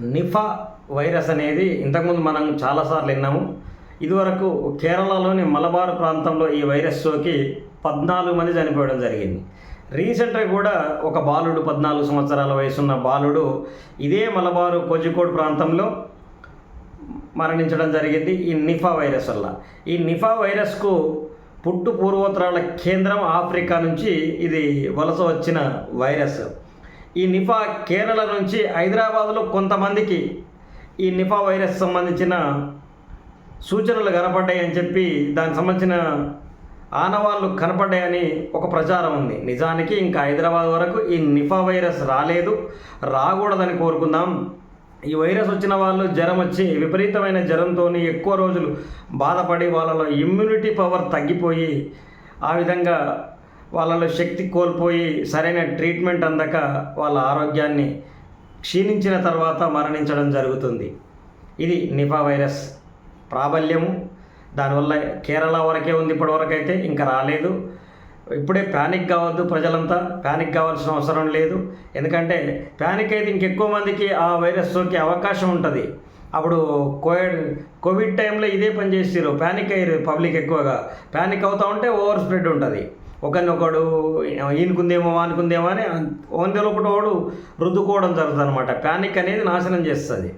Nipah virus అనేది ఇంతకుముందు మనం చాలాసార్లు విన్నాము. ఇదివరకు కేరళలోని మలబార్ ప్రాంతంలో ఈ వైరస్ సోకి పద్నాలుగు మంది చనిపోవడం జరిగింది. రీసెంట్గా కూడా ఒక బాలుడు పద్నాలుగు సంవత్సరాల వయసున్న బాలుడు ఇదే మలబారు కోజికోడ్ ప్రాంతంలో మరణించడం జరిగింది ఈ నిఫా వైరస్ వల్ల. ఈ నిఫా వైరస్కు పుట్టు పూర్వోత్తరాల కేంద్రం ఆఫ్రికా నుంచి ఇది వలస వచ్చిన వైరస్. ఈ నిఫా కేరళ నుంచి హైదరాబాద్లో కొంతమందికి ఈ నిఫా వైరస్ సంబంధించిన సూచనలు కనపడ్డాయని చెప్పి దానికి సంబంధించిన ఆనవాళ్ళు కనపడ్డాయని ఒక ప్రచారం ఉంది. నిజానికి ఇంకా హైదరాబాద్ వరకు ఈ నిఫా వైరస్ రాలేదు రాకూడదని కోరుకుందాం. ఈ వైరస్ వచ్చిన వాళ్ళు జ్వరం వచ్చి విపరీతమైన జ్వరంతో ఎక్కువ రోజులు బాధపడి వాళ్ళలో ఇమ్యూనిటీ పవర్ తగ్గిపోయి ఆ విధంగా వాళ్ళలో శక్తి కోల్పోయి సరైన ట్రీట్మెంట్ అందక వాళ్ళ ఆరోగ్యాన్ని క్షీణించిన తర్వాత మరణించడం జరుగుతుంది. ఇది నిఫా వైరస్ ప్రాబల్యము. దానివల్ల కేరళ వరకే ఉంది ఇప్పటివరకు అయితే ఇంకా రాలేదు. ఇప్పుడే ప్యానిక్ కావద్దు ప్రజలంతా. ప్యానిక్ కావాల్సిన అవసరం లేదు. ఎందుకంటే ప్యానిక్ అయితే ఇంకెక్కువ మందికి ఆ వైరస్ సోకే అవకాశం ఉంటుంది. అప్పుడు కోవిడ్ కోవిడ్ టైంలో ఇదే పని చేసారు ప్యానిక్ అయ్యారు పబ్లిక్ ఎక్కువగా. ప్యానిక్ అవుతూ ఉంటే ఓవర్ స్ప్రెడ్ ఉంటుంది. ఒకరినొకడు ఈనుకుందేమో వానుకుందేమో అని వందలో ఒకటి వాడు రుద్దుకోవడం జరుగుతుంది అనమాట ప్యానిక్ అనేది నాశనం చేస్తుంది.